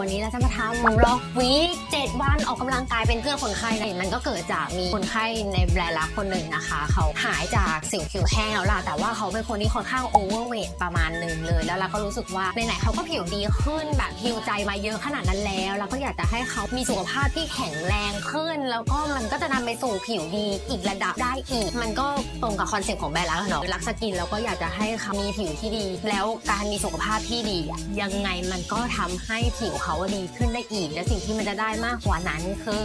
วันนี้เราจะมาทำร็อกวีค เจ็ดวันออกกำลังกายเป็นเพื่อนคนไข้มันก็เกิดจากมีคนไข้ในแบรนด์รักคนหนึ่งนะคะ เขาหายจากสิวผิวแห้งแล้วล่ะแต่ว่าเขาเป็นคนที่ค่อนข้างโอเวอร์เวทประมาณหนึ่งเลย แล้วเราก็รู้สึกว่าในไหนเขาก็ผิวดีขึ้นแบบฮิวใจมาเยอะขนาดนั้นแล้วเราก็อยากจะให้เขามีสุขภาพที่แข็งแรงขึ้น แล้วก็มันก็จะนำไปสู่ผิวดีอีกระดับได้อีก มันก็ตรงกับคอนเซ็ปต์ของแบรนด์รักเนาะรักสกินเราก็อยากจะให้เขามีผิวที่ดี แล้วการมีสุขภาพที่ดียังไงมันก็ทำให้ผิวเขาดีขึ้นได้อีก และสิ่งที่มันจะได้มากกว่านั้นคือ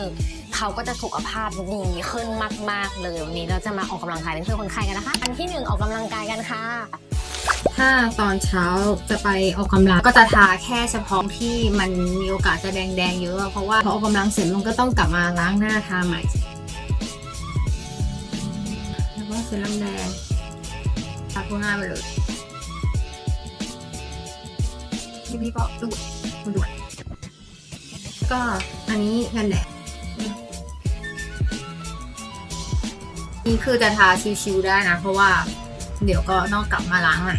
เขาก็จะสุขภาพดีขึ้นมาก ๆ เลยวันนี้เราจะมาออกกำลังกายเป็นเพื่อนคนไข้กันนะคะ อันที่หนึ่งออกกำลังกายกันค่ะ ถ้าตอนเช้าจะไปออกกำลังก็จะทาแค่เฉพาะที่มันมีโอกาสจะแดงๆเยอะ เพราะว่าพอออกกำลังเสร็จมันก็ต้องกลับมาล้างหน้าทาใหม่แล้วก็เซรั่มแดงทาทั่วหน้าไปเลยพี่พี่ก็ดูดดูด ก็อันนี้กันแดดนี่คือจะทาชิวๆได้นะ เพราะว่าเดี๋ยวก็ต้องกลับมาล้างใหม่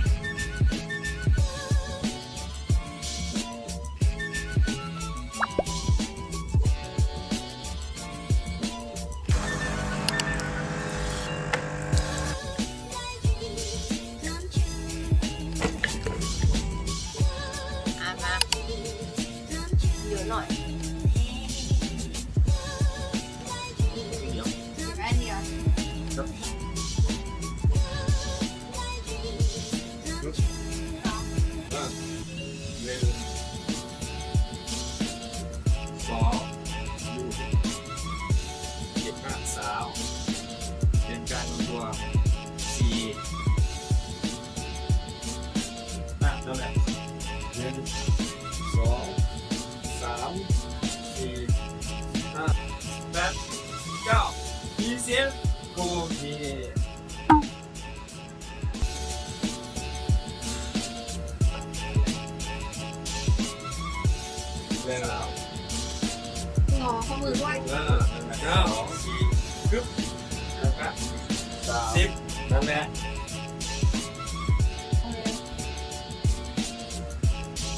ห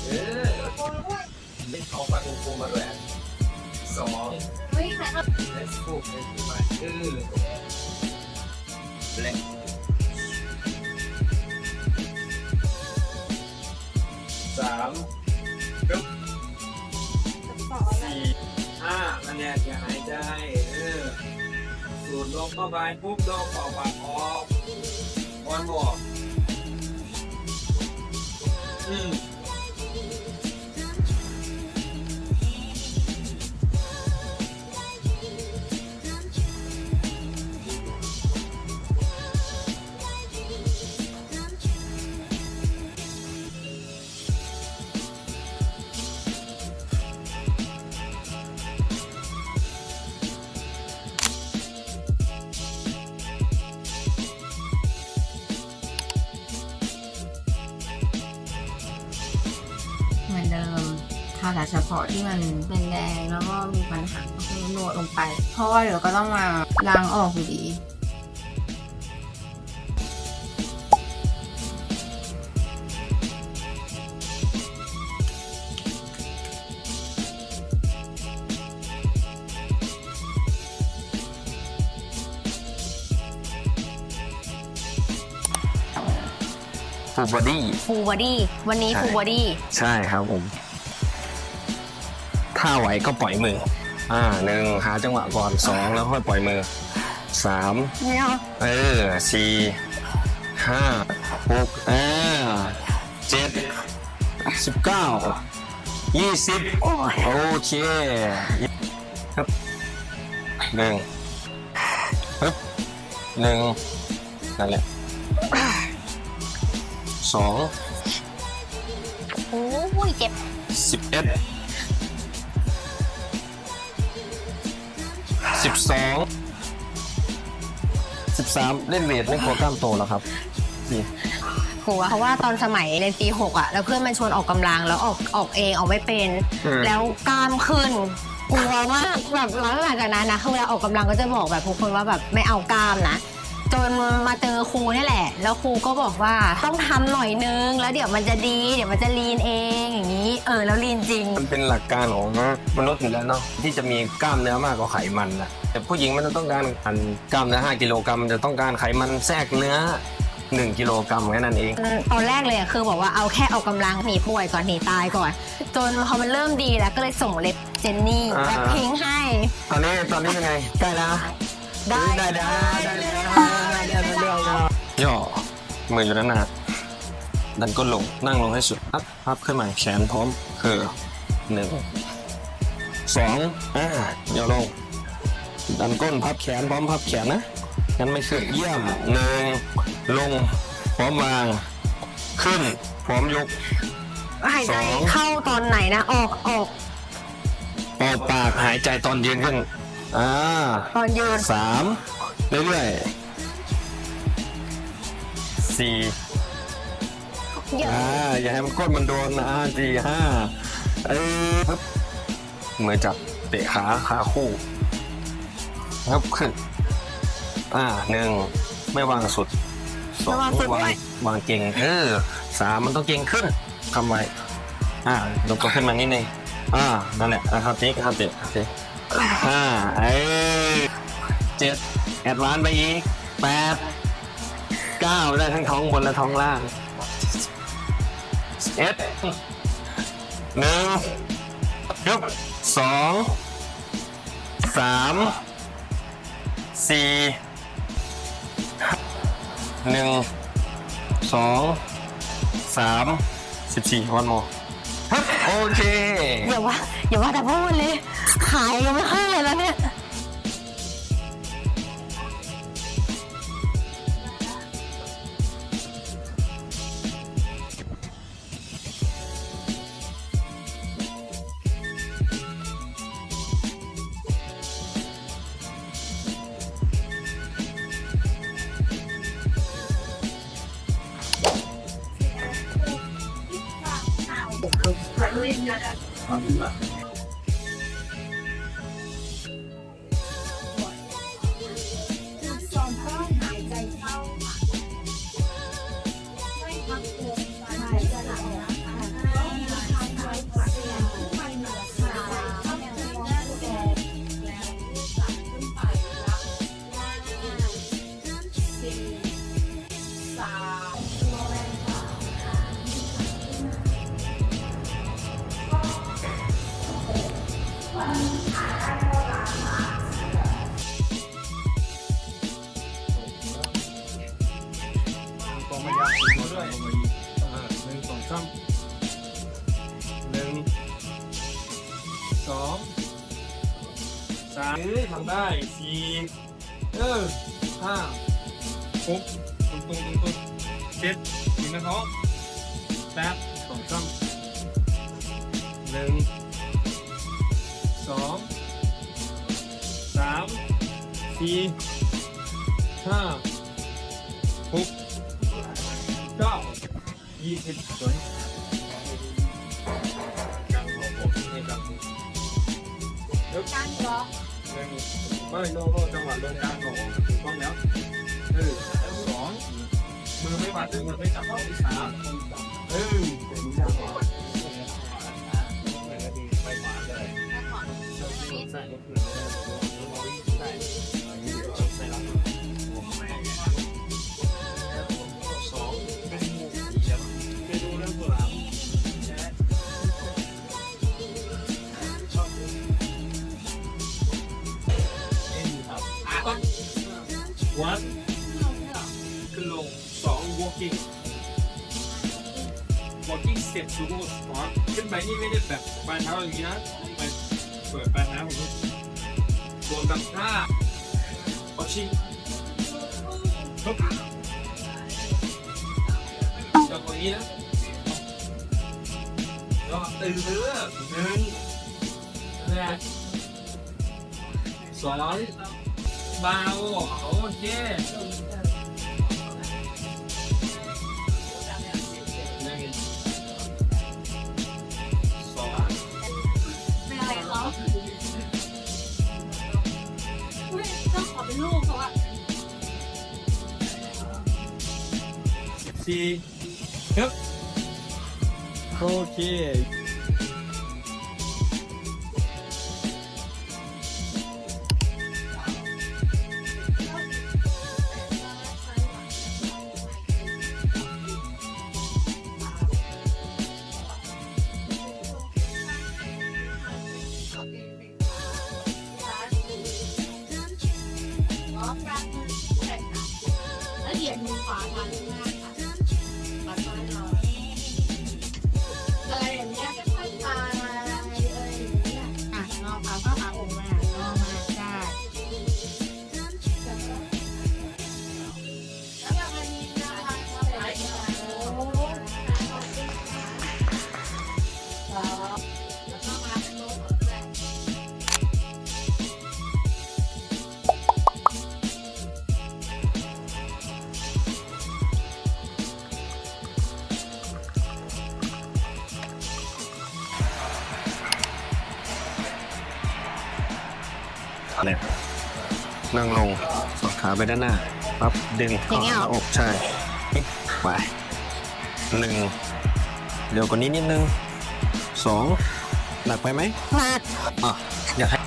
เออไม่เอาปลาทูปูมาด้วยอะสองเฮ้ยใครเอาเลสฟูเลสฟูมาเออเล็กสามกึ๊บสี่ห้านั่นแหละอย่าหายใจเออสูดลมเข้าไปปุ๊บลมออกปากออกวันบอกอืมาแต่เฉพาะที่มันเป็นแดงแล้วก็มีปัญหาก็คือนวดลงไป เพราะว่าเดี๋ยวก็ต้องมาล้างออกอยู่ดีฟูลบอดี้ฟูลบอดี้วันนี้ใช่ฟูลบอดี้ใช่ครับผม ถ้าไหวก็ปล่อยมือ อ่าหนึ่งหาจังหวะก่อนสองแล้วค่อยปล่อยมือสามไม่เอาเออสี่ห้าหกเออเจ็ดสิบเก้ายี่สิบโอเคครับหนึ่งปึ๊บหนึ่งนั่นแหละสองโอ้ยเจ็บสิบเอ็ด สิบสองสิบสามเล่นเวทไม่กลัวกล้ามโตแล้วครับนี่กลัวเพราะว่าตอนสมัยเรียนปีหกอะแล้วเพื่อนมันชวนออกกำลังแล้วออกออกเองออกไม่เป็น แล้วกล้ามขึ้นกลัวมากแบบแล้วหลังจากนั้นนะคือเวลาออกกำลังก็จะบอกแบบทุกคนว่าแบบไม่เอากล้ามนะจจ นมาเจอครูนี่แหละ แล้วครูก็บอกว่าต้องทำหน่อยนึง แล้วเดี๋ยวมันจะดี เดี๋ยวมันจะลีนเองอย่างนี้ เออแล้วลีนจริง มันเป็นหลักการของมนุษย์อยู่แล้วเนาะที่จะมีกล้ามเนื้อมากกว่าไขมันนะแต่ผู้หญิงมันจะต้องการอันกล้ามเนื้อ5กิโลกรัมมันจะต้องการไขมันแทรกเนื้อ1กิโลกรัมแค่นั้นเองตอนแรกเลยอะคือบอกว่าเอาแค่เอากำลังหนีป่วยก่อนหนีตายก่อน จนพอมันเริ่มดีแล้วก็เลยส่งเล็บเจนนี่อ่าแบ็คพิงค์ให้ ตอนนี้ตอนนี้เป็นไงใกล้แล้ว ได้ได้ได้ได้ได้ได้ได้ ย่อมืออยู่ด้านหน้าดันก้นลงนั่งลงให้สุดพับพับขึ้นมาแขนพร้อมคือหนึ่งสองอ่าย่อลง ดันก้นพับแขนพร้อมพับแขนนะงั้นไม่ขึ้นเยี่ยมหนึ่งลง พร้อมวาง ขึ้น พร้อมยก หายใจสอง เข้าตอนไหนนะ ออกออกออกปากหายใจตอนยืนขึ้นอ่า ตอนยืนสามเรื่อยๆ สี่เยอะอ่าอย่าให้มันก้นมันโดนนะอ่าสี่ห้าเอ้ยปึ๊บมือจับเตะขาขาคู่ครับขึ้นอ่าหนึ่งไม่วางสุดสองวางวางเก่งเออสามมันต้องเก่งขึ้นทำไว้อ่ายกตัวขึ้นมานิดนึงอ่านั่นแหละนะครับเจ๊ครับเจ๊ครับเจ๊ห้าเอ้ยเจ็ดแอดวานซ์ไปอีกแปด เก้าได้ทั้งท้องบนและท้องล่างเอ็ดหนึ่งยกสองสามสี่หนึ่งสองสามสิบสี่วันโมโอเค อย่าว่าอย่าว่าแต่พูดเลย ขายยังไม่ค่อยเลยแล้วเนี่ย กำได้สี่เออห้าหกตรงตรงตรงตรงเจ็ดถึงนะท้องแปดสองสามหนึ่งสองสามสี่ห้าหกเก้ายี่สิบสวยกลางหัวผมให้กลางหัวเดี๋ยวการบล็อ กหนึ่งไม่โน้โน้จังหวะลงกลางของถูกต้องแล้วเออสองมือไม่บาดมือไม่จับเข้าที่สาม walking step to go อ๋อขึ้นไปนี่ไม่ได้แบบปลายเท้าอย่างนี้นะไปเปิดปลายเท้าผมรวมกับท่า walking ปึ๊บจับองนี้นะแล้วตื่นเรือหนึ่งแรกสองเบาโอเค ลูกเขาอะสี่ครับโอเค ไปด้านหน้าปั๊บดึงเข้าอย่างเงี้ยหเหรอน้าอกใช่ไปหนึ่งเร็วกว่านี้นิดนึงสองหนักไปไหมมากอะอยากให้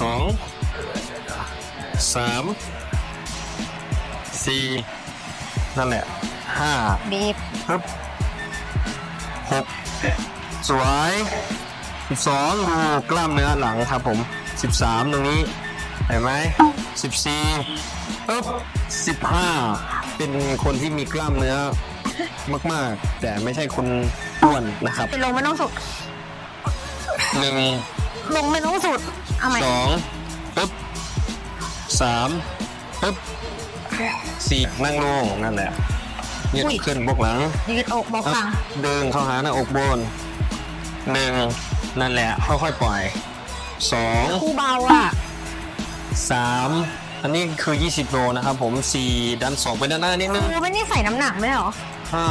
สองสามสี่นั่นแหละห้าบีบครับหกสวยสิบสองดูกล้ามเนื้อหลังครับผมสิบสามตรงนี้ เห็นไหมสิบสี่ปึ๊บสิบห้าเป็นคนที่มีกล้ามเนื้อมาก ๆ แต่ไม่ใช่คนอ้วนนะครับลงไม่ต้องสุดหนึ่งลงไม่ต้องสุดเอาใหม่สองปึ๊บสามปึ๊บสี่นั่งลงนั่นแหละยืดขึ้นบกหลังยืดอกบอกฟังดึงเข้าหาหน้าอกบนหนึ่งนั่นแหละค่อยๆปล่อยสองคู่เบาอะ สามอันนี้คือ 20 โลนะครับผมสี่ดันสองไปด้านหน้านิดนึงครูไม่ได้ใส่น้ำหนักไหมเหรอห้า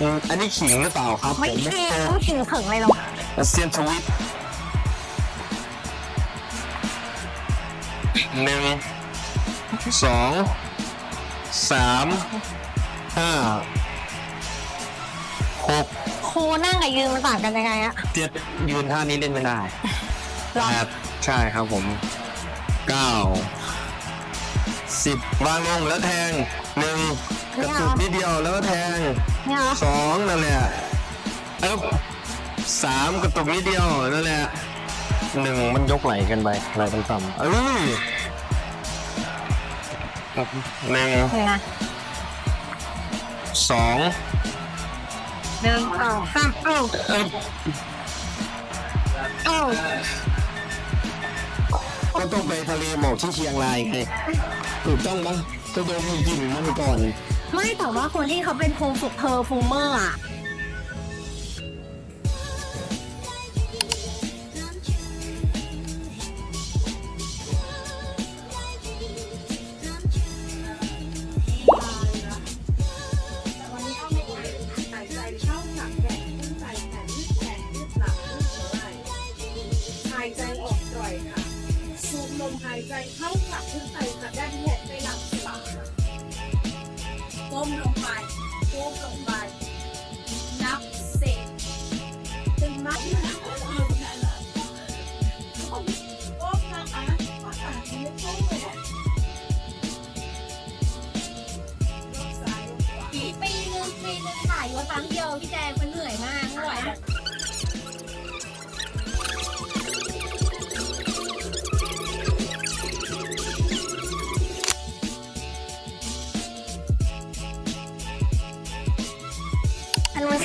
อืมอันนี้ขิงหรือเปล่าครับไม่ผมเคิงขิงเผิงเลยหรอกเซียนทวิตหนึ่งสองสามห้าหกครูนั่งกับยืนมันต่างกันยังไงอะเจ็ดยืนท่านี้เล่นไม่ได้หรอแปดใช่ครับผม เก้าสิบวางลงแล้วแทงหนึ่งกระตุกนิดเดียวแล้วก็แทงเนี่ยเหรอสองนั่นแหละเอ๊บสามกระตุกนิดเดียวนั่นแหละหนึ่งมันยกไหลกันไปไหลต่ำๆเอ้ยหนึ่งยังไงสองหนึ่งสองสามเอ้าเอ๊บเอ้า ก็ต้องไปทะเลหมอกที่เชียงรายไงถูกต้องปะก็โดนกลิ่นมันก่อน ไม่แต่ว่าคนที่เขาเป็นโฮมฟุกเพอร์ฟูเมอร์อะ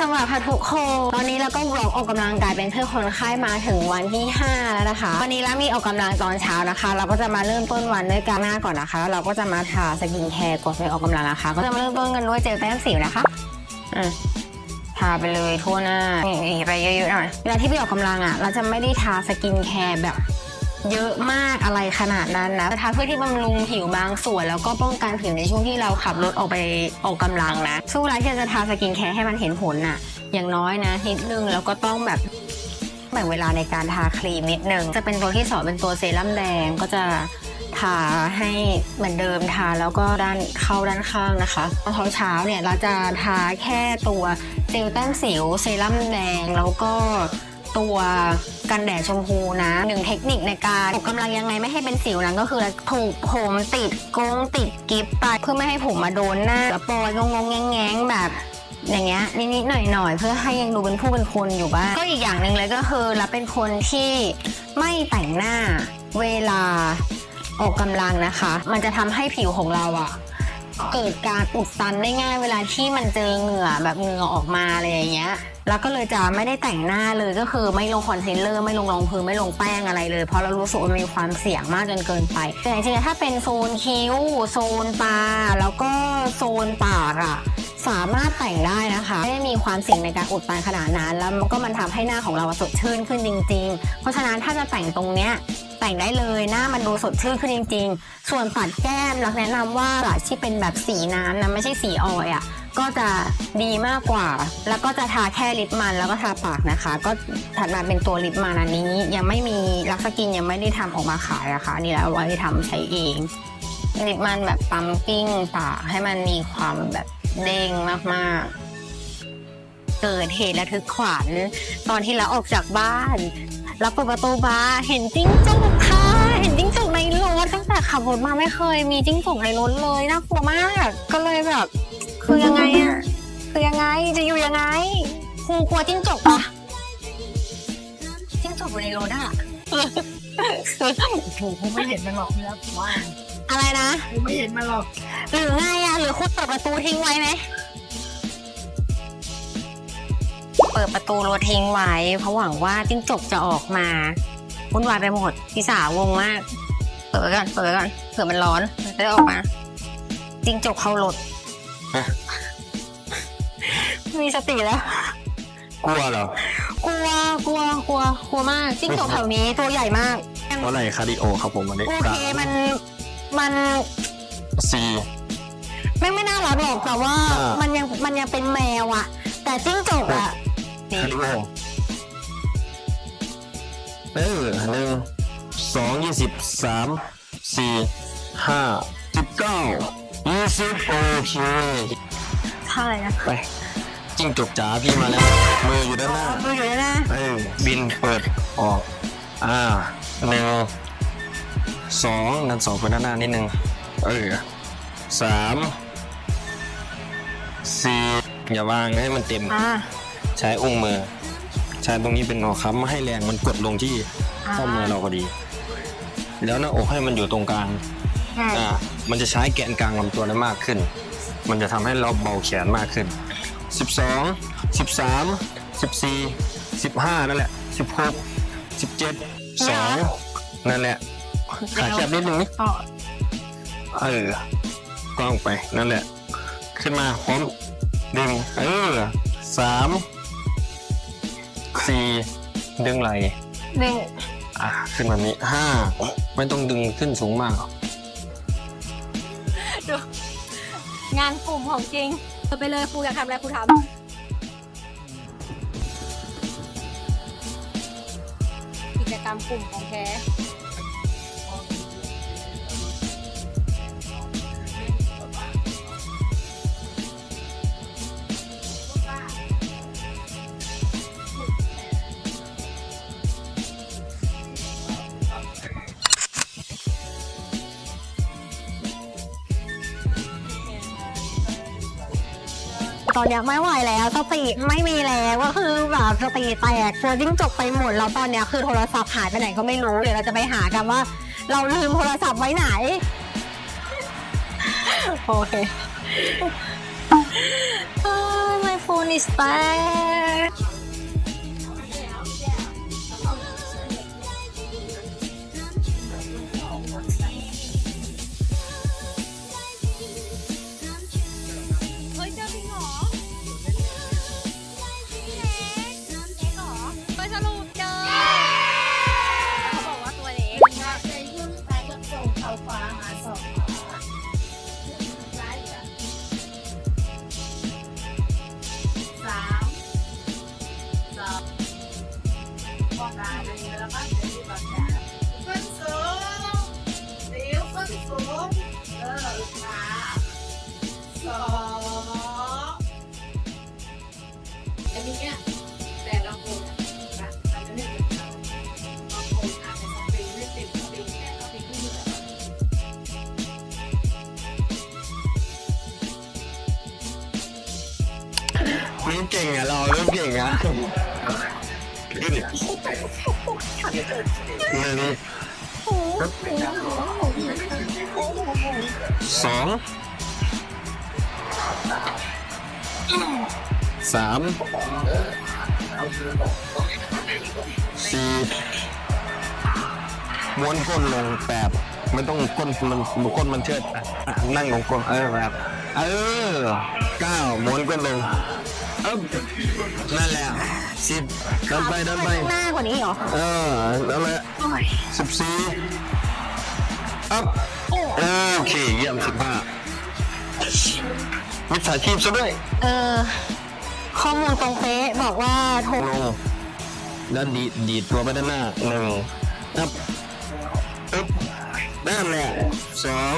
สำหรับทุกคนตอนนี้เราก็บล็อกออกกำลังกายเป็นเพื่อคนไข้มาถึงวันที่ 5 แล้วนะคะ วันนี้เรามีออกกำลังตอนเช้านะคะ เราก็จะมาเริ่มต้นวันด้วยการหน้าก่อนนะคะ เราก็จะมาทาสกินแคร์ก่อนไปออกกำลังนะคะ ก็จะมาเริ่มต้นกันด้วยเจลแต้มสิวนะคะอืมทาไปเลยทั่วหน้านี่ไปเยอะๆหน่อยเวลาที่ไปออกกำลังอะ เราจะไม่ได้ทาสกินแคร์แบบ เยอะมากอะไรขนาดนั้นนะทาเพื่อที่บำรุงผิวบางส่วน แล้วก็ป้องกันผิวในช่วงที่เราขับรถออกไปออกกำลังนะ สู้เวลาที่จะทาสกินแคร์ให้มันเห็นผลน่ะ อย่างน้อยนะนิดนึงแล้วก็ต้องแบบแบ่งเวลาในการทาครีมนิดนึง จะเป็นตัวที่สองเป็นตัวเซรั่มแดงก็จะทาให้เหมือนเดิมทาแล้วก็ด้านเข้าด้านข้างนะคะตอนเช้าเนี่ยเราจะทาแค่ตัวเจลแต้มสิวเซรั่มแดงแล้วก็ ตัวกันแดดชมพูนะหนึ่งเทคนิคในการออกกำลังยังไงไม่ให้เป็นสิวนั้นก็คือถูกผมติดกงติดกิฟไปเพื่อไม่ให้ผมมาโดนหน้าแล้วปล่อยงงแงงแบบอย่างเงี้ยนิดๆหน่อยๆ เพื่อให้ยังดูเป็นผู้เป็นคนอยู่บ้างก็อีกอย่างหนึ่งเลยก็คือเราเป็นคนที่ไม่แต่งหน้าเวลาออกกำลังนะคะ มันจะทำให้ผิวของเราอะเกิดการอุดตันได้ง่ายเวลาที่มันเจอเหงื่อแบบเหงื่อออกมาอะไรอย่างเงี้ย แล้วก็เลยจะไม่ได้แต่งหน้าเลยก็คือไม่ลงคอนซีลเลอร์ไม่ลงรองพื้นไม่ลงแป้งอะไรเลย เพราะเรารู้สึกว่ามันมีความเสี่ยงมากจนเกินไปแต่จริงๆถ้าเป็นโซนคิ้วโซนตาแล้วก็โซนปากอะสามารถแต่งได้นะคะไม่ได้มีความเสี่ยงในการอุดตันขนาดนั้น แล้วมันก็มันทำให้หน้าของเราสดชื่นขึ้นจริง ๆ เพราะฉะนั้นถ้าจะแต่งตรงเนี้ย แต่งได้เลยหน้ามันดูสดชื่นขึ้นจริง ๆ ส่วนปัดแก้มรักแนะนำว่าปัดที่เป็นแบบสีน้ำนะไม่ใช่สีออยล์อะก็จะดีมากกว่า แล้วก็จะทาแค่ลิปมันแล้วก็ทาปากนะคะ ก็ถัดมาเป็นตัวลิปมันอันนี้ ยังไม่มีลักสกินยังไม่ได้ทำออกมาขายนะคะนี่แหละไว้ทำใช้เอง ลิปมันแบบปั๊มปิ้งปากให้มันมีความแบบเด้งมากๆ เกิดเหตุระทึกขวัญตอนที่เราออกจากบ้าน แล้วเปิดประตูมาเห็นจิ้งจกค่ะ เห็นจิ้งจกในรถตั้งแต่ขับรถมาไม่เคย มีจิ้งจกในรถเลยน่ากลัวมาก ก็เลยแบบ คือยังไงอะคือยังไงจะอยู่ยังไงครูกลัวจิ้งจกปะจิ้งจกอยู่ในรถอะถูกผมไม่เห็นมันหรอกนะผมว่าอะไรนะผมไม่เห็นมันหรอกหรือไงอะหรือคุณเปิดประตูทิ้งไว้ไหม เปิดประตูรถทิ้งไว้เพราะหวังว่าจิ้งจกจะออกมาวุ่นวายไปหมดพี่สาวงมาก เปิดไว้ก่อนเปิดไว้ก่อนเผื่อมันร้อนจะได้ออกมาจิ้งจกเข้ารถฮะมีสติแล้วกลัวเหรอกลัวกลัวกลัวกลัวมากจิ้งจกแถวนี้ตัวใหญ่มากเพราะอะไรคาร์ดิโอครับผมวันนี้โอเคมันมันซีไม่ไม่น่ารักหรอกแต่ว่าอ่ามัมันยังมันยังเป็นแมวอะแต่จิ้งจกอะ คาร์ดิโอเออหนึ่งสองยี่สิบสามสี่ห้าสิบเก้ายี่สิบโอเคเท่าไหร่นะไปจิ้งจกจ๋าพี่มาแล้ว มืออยู่ด้านหน้าดูอยู่นะเออบินเปิดออก อ่าหนึ่งสองนันสองไปด้านหน้านิดนึงเออสามสี่อย่าวางให้มันเต็มอ่า ใช้อุ้งมือ ใช้ตรงนี้เป็นหัวค้ำให้แรงมันกดลงที่ข้อมือเราพอดี แล้วหน้าอกให้มันอยู่ตรงกลางอ่าอ่ามันจะใช้แกนกลางลำตัวได้มากขึ้น มันจะทำให้เราเบาแขนมากขึ้น 12 13 14 15 นั่นแหละ 16 17 2 นั่นแหละ ขาแคบนิดนึงนี่ต่อเออกล้องไปนั่นแหละ ขึ้นมาพร้อมดึงเออสาม สี่ดึงไหลหนึ่งอะขึ้นแบบนี้ห้าไม่ต้องดึงขึ้นสูงมากงานกลุ่มของจริงไปเลยครูอยากทำอะไรครูทำกิจกรรมกลุ่มของแท้ ตอนเนี้ยไม่ไหวแล้วสติไม่มีแล้วก็คือแบบสติแตกเจอจิ้งจกไปหมดแล้วตอนเนี้ยคือโทรศัพท์หายไปไหนก็ไม่รู้เดี๋ยวเราจะไปหากันว่า เราลืมโทรศัพท์ไว้ไหน โอเค Ah, my phone is back นหนึ่งสองสามสี่ม้วนก้นลงแปดไม่ต้องก้นมันก้นมันเชิดอะนั่งลงก้นเออแบบเออเก้าม้วนก้นลงอึบนั่นแหละ สิบเดินไปเดินไปหน้ากว่านี้เหรอ เออนั่นแหละสิบสี่อัพโอเคเยี่ยมสิบห้ามิจฉาชีพซะด้วย เออ ข้อมูลตรงเป๊ะบอกว่าโทรลงแล้วดีดดีดตัวไปด้านหน้าหนึ่งอัพอึ๊บนั่นแหละสอง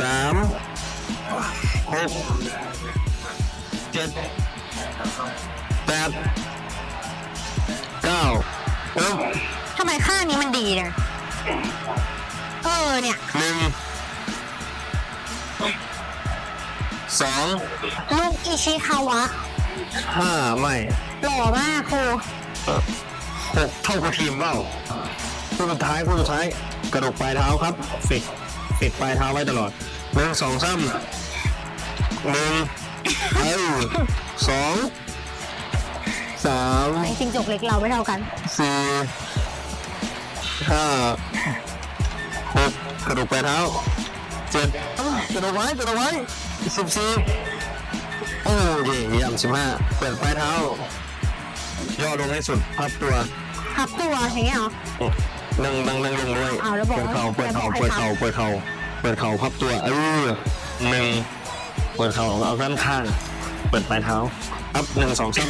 สามหกเจ็ด แปดเก้าอึ๊บทำไมข้างนี้มันดีนะเออเนี่ยหนึ่งสองลูกอิชิคาวะห้าไม่หล่อมากครูหกเท่ากับทีมเปล่าคู่สุดท้ายคู่สุดท้าย กระดกปลายเท้าครับฟิกฟิกปลายเท้าไว้ตลอดหนึ่งสองสามหนึ่งเอ้ย สองสามไอ้จริงจกเล็กเราไม่เท่ากันสี่ห้าหกกระดูกปลายเท้าเจ็ดกระดูกไว้กระดูกไว้สิบสี่โอ้ยเยี่ยมสิบห้าเปิดปลายเท้า ย่อลงให้สุดพับตัวพับตัวอย่างเงี้ยเหรอ นั่งนั่งนั่งลงด้วยอ้าวแล้วบอกเปิดเข่าว่าเปิดเข่าแล้วบอกให้เปิดเข่าเปิดเข่าเปิดเข่าพับตัวเออหนึ่งเปิดเข่าเอาด้านข้าง เปิดปลายเท้าอัพหนึ่งสองสาม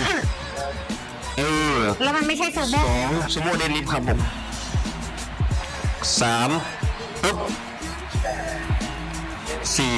เออแล้วมันไม่ใช่ซูโม่สองซูโม่เดนลิฟต์ครับผมสามปึ๊บสี่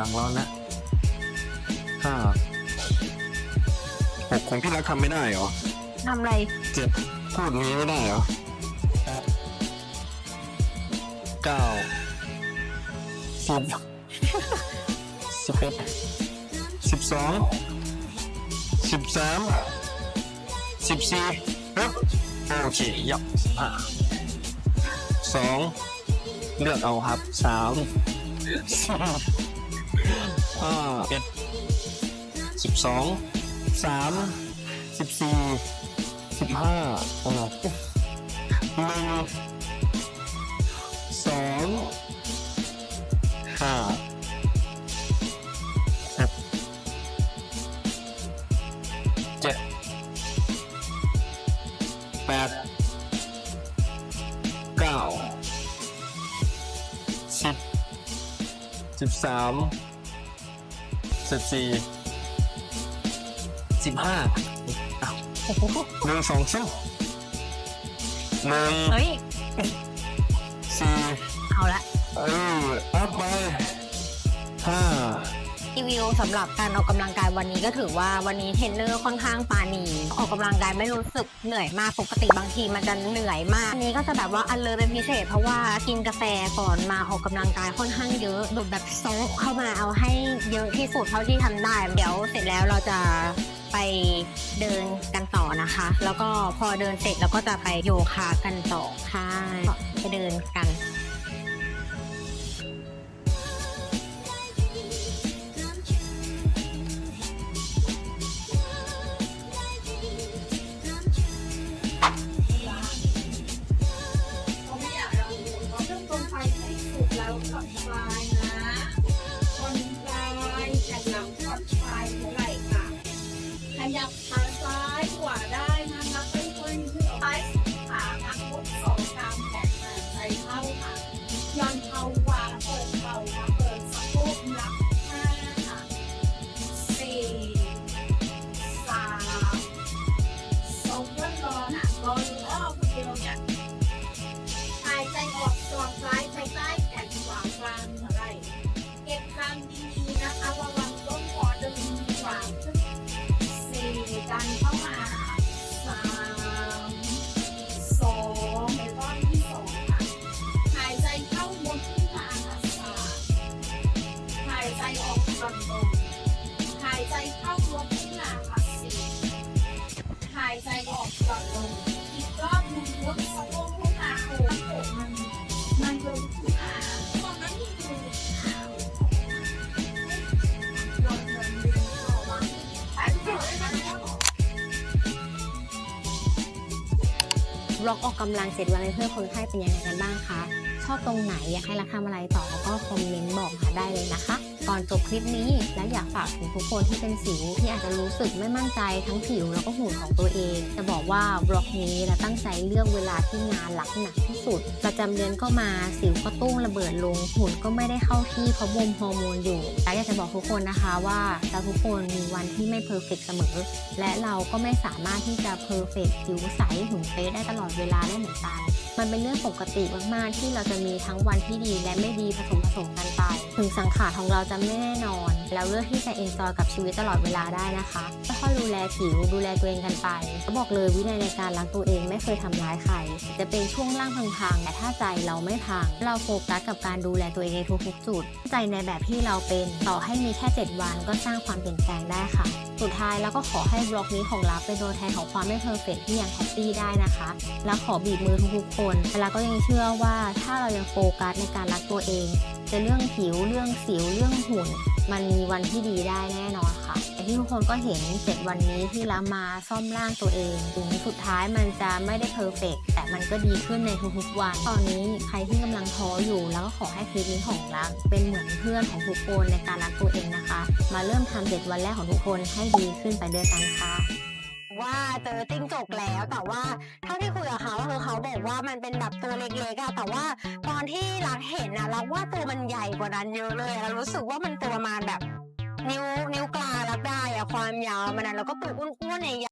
หลังแล้วนะห้าหกของพี่รักทำไม่ได้เหรอทำอะไร เจ็ดพูดงี้ไม่ได้เหรอแปดเก้าสิบสิบเอ็ดสิบสองสิบสามสิบสี่ปึ๊บโอเคยับอะสองเลือกเอาครับสามสี่ ห้าเอ็ดสิบสองสามสิบสี่สิบห้าอ่าหนึ่งสองห้าหกเจ็ดแปดเก้าสิบสิบสาม สิบสี่สิบห้าหนึ่งสองสามหนึ่ง เฮ้ย สี่เอาละเอออัพไปห้าอีรีวิวสำหรับการออกกำลังกายวันนี้ก็ถือว่าวันนี้เทรนเนอร์ค่อนข้างปานีออกกำลังกายไม่รู้สึกเหนื่อยมากปกติบางทีมันจะเหนื่อยมากอันนี้ก็จะแบบว่าอันเลยเป็นพิเศษ เพราะว่ากินกาแฟก่อนมาออกกำลังกายค่อนข้างเยอะดูดแบบโซกเข้ามาเอาให้เยอะที่สุดเท่าที่ทำได้ เดี๋ยวเสร็จแล้วเราจะไปเดินกันต่อนะคะ แล้วก็พอเดินเสร็จเราก็จะไปโยคะกันต่อค่ะไปเดินกัน บล็อกออกกำลังเสร็จวันเพื่อนคนไข้เป็นยังไงกันบ้างคะชอบตรงไหนอยากให้เราทำอะไรต่อก็คอมเมนต์บอกมาได้เลยนะคะ ก่อนจบคลิปนี้ และอยากฝากถึงทุกคนที่เป็นสิวที่อาจจะรู้สึกไม่มั่นใจทั้งผิวแล้วก็หุ่นของตัวเอง จะบอกว่าบล็อกนี้เราตั้งใจเลือกเวลาที่งานหลักหนักที่สุด ประจำเดือนก็มาสิวก็ตุ้งระเบิดลงหุ่นก็ไม่ได้เข้าที่เพราะบวมฮอร์โมนอยู่แต่อยากจะบอกทุกคนนะคะว่าเราทุกคนมีวันที่ไม่เพอร์เฟกเสมอ และเราก็ไม่สามารถที่จะเพอร์เฟกผิวใสหุ่นเป๊ะได้ตลอดเวลาได้เหมือนกันมันเป็นเรื่องปกติมากๆที่เราจะมีทั้งวันที่ดีและไม่ดีผสมผสมกันไป ถึงสังขารของเราจะไม่แน่นอนเราเลือกที่จะเอนจอยกับชีวิตตลอดเวลาได้นะคะค่อยๆดูแลผิวดูแลตัวเองกันไปบอกเลยวินัยในการรักตัวเองไม่เคยทำร้ายใคร จะเป็นช่วงล่างพังๆแต่ถ้าใจเราไม่พัง เราโฟกัสกับการดูแลตัวเองในทุกๆจุด ใจในแบบที่เราเป็นต่อให้มีแค่ 7 วันก็สร้างความเปลี่ยนแปลงได้ค่ะ สุดท้ายแล้วก็ขอให้บล็อกนี้ของเราเป็นตัวแทนของความไม่เพอร์เฟกที่ยังแฮปปี้ได้นะคะ และขอบีบมือทุกๆคนแต่เราก็ยังเชื่อว่าถ้าเรายังโฟกัสในการรักตัวเอง จะเรื่องผิวเรื่องสิวเรื่องหุ่น มันมีวันที่ดีได้แน่นอนค่ะแต่ที่ทุกคนก็เห็น7วันนี้ที่ละมาซ่อมร่างตัวเองถึงสุดท้ายมันจะไม่ได้เพอร์เฟกแต่มันก็ดีขึ้นในทุกๆวัน ตอนนี้ใครที่กำลังท้ออยู่แล้วก็ขอให้คลิปนี้ของรักเป็นเหมือนเพื่อนของทุกคนในการรักตัวเองนะคะ มาเริ่มทำเจ็ดวันแรกของทุกคนให้ดีขึ้นไปด้วยกันค่ะ ว่าเจอจิ้งจกแล้ว แต่ว่าเท่าที่คุยกับเขาคือเขาบอกว่ามันเป็นแบบตัวเล็กๆอะแต่ว่าตอนที่รักเห็นอะรักว่าตัวมันใหญ่กว่านั้นเยอะเลยเรารู้สึกว่ามันตัวมาแบบ นิ้วนิ้วกลางรักได้อะความยาวมันอะแล้วก็ตัวอ้วนๆใหญ่